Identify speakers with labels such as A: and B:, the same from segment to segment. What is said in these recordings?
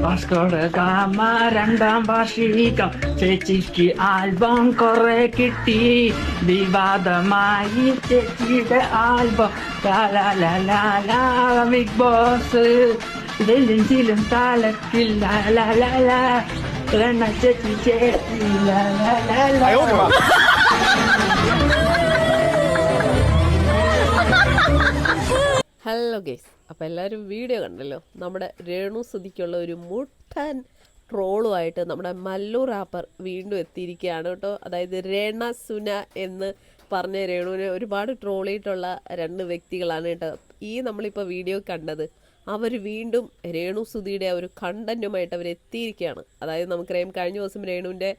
A: വാസ്കോഡ് gamma രണ്ടാം വാർഷികം ചേച്ചിക്ക് ആൽബം കുറെ കിട്ടി വിവാദമായി ചേച്ചിയുടെ ആൽബം ബിഗ് ബോസ് വെല്ലിഞ്ചിലും താളത്തില്ല ചേച്ചി ചേച്ചി
B: ഹലോ ഗേസ് അപ്പോൾ എല്ലാവരും വീഡിയോ കണ്ടല്ലോ? നമ്മുടെ രേണു സുധിക്കുള്ള ഒരു മുട്ടൻ ട്രോളുമായിട്ട് നമ്മുടെ മല്ലു റാപ്പർ വീണ്ടും എത്തിയിരിക്കുകയാണ് കേട്ടോ. അതായത് രേണ സുന എന്ന് പറഞ്ഞ രേണുവിനെ ഒരുപാട് ട്രോൾ ചെയ്തിട്ടുള്ള രണ്ട് വ്യക്തികളാണ് കേട്ടോ. ഈ നമ്മളിപ്പോൾ വീഡിയോ കണ്ടത് അവർ വീണ്ടും രേണു സുധിയുടെ ഒരു കണ്ടന്റുമായിട്ട് അവർ എത്തിയിരിക്കുകയാണ്. അതായത് നമുക്കറിയാം കഴിഞ്ഞ ദിവസം രേണുവിന്റെ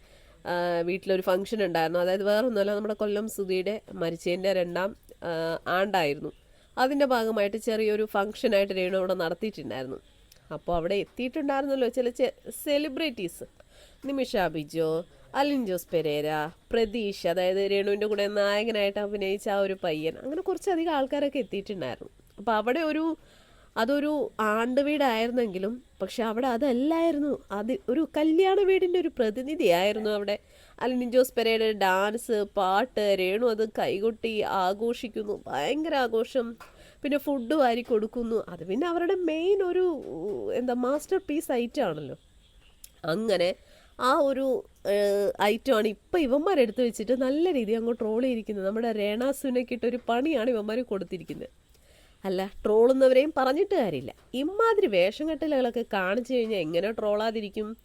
B: വീട്ടിലൊരു ഫംഗ്ഷൻ ഉണ്ടായിരുന്നു. അതായത് വേറൊന്നുമല്ല നമ്മുടെ കൊല്ലം സുധിയുടെ മരിച്ചതിന്റെ രണ്ടാം ആണ്ടായിരുന്നു. അതിന്റെ ഭാഗമായിട്ട് ചെറിയൊരു ഫംഗ്ഷനായിട്ട് രേണു അവിടെ നടത്തിയിട്ടുണ്ടായിരുന്നു. അപ്പോൾ അവിടെ എത്തിയിട്ടുണ്ടായിരുന്നല്ലോ ചില celebrities Nimisha Bijo Alin Jose Pereira Pratheesh അതായത് രേണുവിന്റെ കൂടെ നായകനായിട്ട് അഭിനയിച്ച ആ ഒരു പയ്യൻ. അങ്ങനെ കുറച്ചധികം ആൾക്കാരൊക്കെ എത്തിയിട്ടുണ്ടായിരുന്നു. അപ്പോൾ അവിടെ ഒരു അതൊരു ആണ്ട് വീടായിരുന്നെങ്കിലും പക്ഷെ അവിടെ അതല്ലായിരുന്നു. അത് ഒരു കല്യാണ വീടിന്റെ ഒരു പ്രതിനിധിയായിരുന്നു അവിടെ. അലിനി ജോസ് പെരയുടെ ഡാൻസ് പാട്ട് രേണു അത് കൈകൊട്ടി ആഘോഷിക്കുന്നു. ഭയങ്കര ആഘോഷം. പിന്നെ ഫുഡ് വാരി കൊടുക്കുന്നു. അത് പിന്നെ അവരുടെ മെയിൻ ഒരു എന്താ മാസ്റ്റർ പീസ് ഐറ്റം ആണല്ലോ അങ്ങനെ ആ ഒരു ഐറ്റമാണ് ഇപ്പം ഇവന്മാർ എടുത്തു വെച്ചിട്ട് നല്ല രീതിയിൽ അങ്ങോട്ട് ട്രോൾ ചെയ്തിരിക്കുന്നത്. നമ്മുടെ കിട്ടൊരു പണിയാണ് ഇവന്മാർ കൊടുത്തിരിക്കുന്നത്. അല്ല ട്രോളുന്നവരെയും പറഞ്ഞിട്ട് കാര്യമില്ല. ഇമാതിരി വേഷം കെട്ടലുകളൊക്കെ കാണിച്ചു കഴിഞ്ഞാൽ എങ്ങനെ ട്രോളാതിരിക്കും?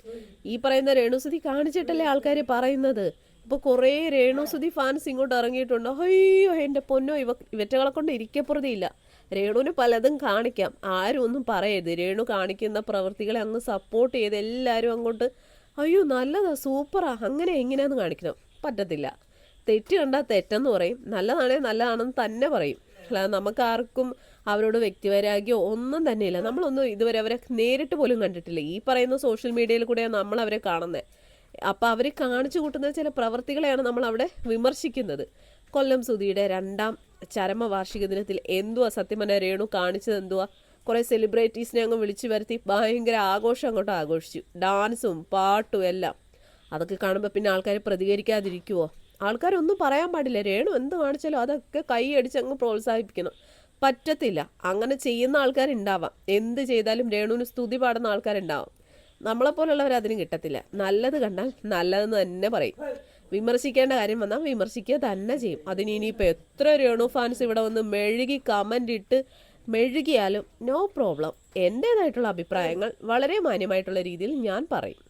B: ഈ പറയുന്ന രേണുസുതി കാണിച്ചിട്ടല്ലേ ആൾക്കാർ പറയുന്നത്? ഇപ്പോൾ കുറേ രേണുസുതി ഫാൻസ് ഇങ്ങോട്ട് ഇറങ്ങിയിട്ടുണ്ട്. അയ്യോ എന്റെ പൊന്നോ ഇവ ഇവറ്റകളെ കൊണ്ട് ഇരിക്കപ്പുറതിയില്ല രേണുവിന് പലതും കാണിക്കാം. ആരും ഒന്നും പറയരുത്. രേണു കാണിക്കുന്ന പ്രവൃത്തികളെ അങ്ങ് സപ്പോർട്ട് ചെയ്ത് എല്ലാവരും അങ്ങോട്ട് അയ്യോ നല്ലതാ സൂപ്പറാ. അങ്ങനെ എങ്ങനെയാന്ന് കാണിക്കണം? പറ്റത്തില്ല. തെറ്റ് കണ്ടാൽ തെറ്റെന്ന് പറയും. നല്ലതാണെങ്കിൽ നല്ലതാണെന്ന് തന്നെ പറയും. അല്ലാതെ നമുക്ക് ആർക്കും അവരോട് വ്യക്തിവൈരാഗ്യോ ഒന്നും തന്നെയില്ല. നമ്മളൊന്നും ഇതുവരെ അവരെ നേരിട്ട് പോലും കണ്ടിട്ടില്ല. ഈ പറയുന്ന സോഷ്യൽ മീഡിയയിൽ കൂടെയാണ് നമ്മൾ അവരെ കാണുന്നത് അപ്പോൾ അവർ കാണിച്ചു കൂട്ടുന്ന ചില പ്രവർത്തികളെയാണ് നമ്മൾ അവിടെ വിമർശിക്കുന്നത്. കൊല്ലം സുധിയുടെ രണ്ടാം ചരമ വാർഷിക ദിനത്തിൽ എന്തുവാ സത്യമന രേണു കാണിച്ചത് എന്തുവാ? കുറേ സെലിബ്രിറ്റീസിനെ അങ്ങ് വിളിച്ചു വരുത്തി ഭയങ്കര ആഘോഷം അങ്ങോട്ട് ആഘോഷിച്ചു. ഡാൻസും പാട്ടും എല്ലാം. അതൊക്കെ കാണുമ്പോൾ പിന്നെ ആൾക്കാർ പ്രതികരിക്കാതിരിക്കുവോ? ആൾക്കാരൊന്നും പറയാൻ പാടില്ല. രേണു എന്ത് കാണിച്ചാലും അതൊക്കെ കൈ അടിച്ച് അങ്ങ് പ്രോത്സാഹിപ്പിക്കണം. പറ്റത്തില്ല. അങ്ങനെ ചെയ്യുന്ന ആൾക്കാരുണ്ടാവാം. എന്ത് ചെയ്താലും രേണുവിന് സ്തുതി പാടുന്ന ആൾക്കാരുണ്ടാവാം. നമ്മളെപ്പോലുള്ളവർ അതിന് കിട്ടത്തില്ല. നല്ലത് കണ്ടാൽ നല്ലതെന്ന് തന്നെ പറയും. വിമർശിക്കേണ്ട കാര്യം വന്നാൽ വിമർശിക്കുക തന്നെ ചെയ്യും. അതിന് ഇനിയിപ്പോൾ എത്ര രേണു ഫാൻസ് ഇവിടെ വന്ന് മെഴുകി കമന്റ് ഇട്ട് മെഴുകിയാലും നോ പ്രോബ്ലം എന്റേതായിട്ടുള്ള അഭിപ്രായങ്ങൾ വളരെ മാന്യമായിട്ടുള്ള രീതിയിൽ ഞാൻ പറയും.